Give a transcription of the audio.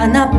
hanap